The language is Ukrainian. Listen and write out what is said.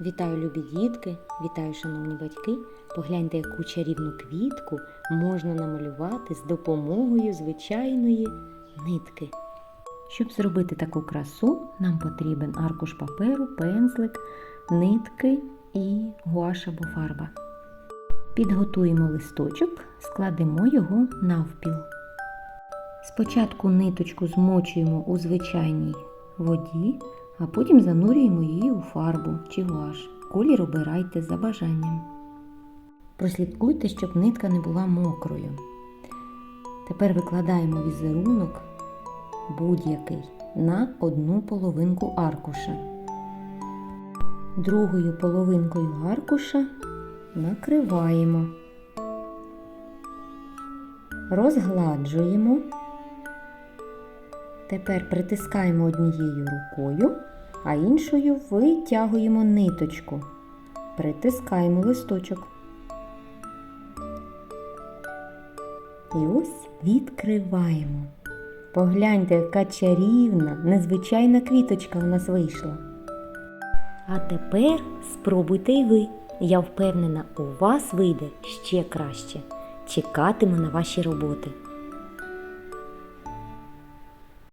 Вітаю, любі дітки, вітаю, шановні батьки. Погляньте, яку чарівну квітку можна намалювати з допомогою звичайної нитки. Щоб зробити таку красу, нам потрібен аркуш паперу, пензлик, нитки і гуаш або фарба. Підготуємо листочок, складемо його навпіл. Спочатку ниточку змочуємо у звичайній воді, а потім занурюємо її у фарбу чи гуаш. Колір обирайте за бажанням. Прослідкуйте, щоб нитка не була мокрою. Тепер викладаємо візерунок будь-який на одну половинку аркуша. Другою половинкою аркуша накриваємо, розгладжуємо. Тепер притискаємо однією рукою, а іншою витягуємо ниточку. Притискаємо листочок. І ось відкриваємо. Погляньте, яка чарівна, незвичайна квіточка у нас вийшла. А тепер спробуйте й ви. Я впевнена, у вас вийде ще краще. Чекатиму на ваші роботи.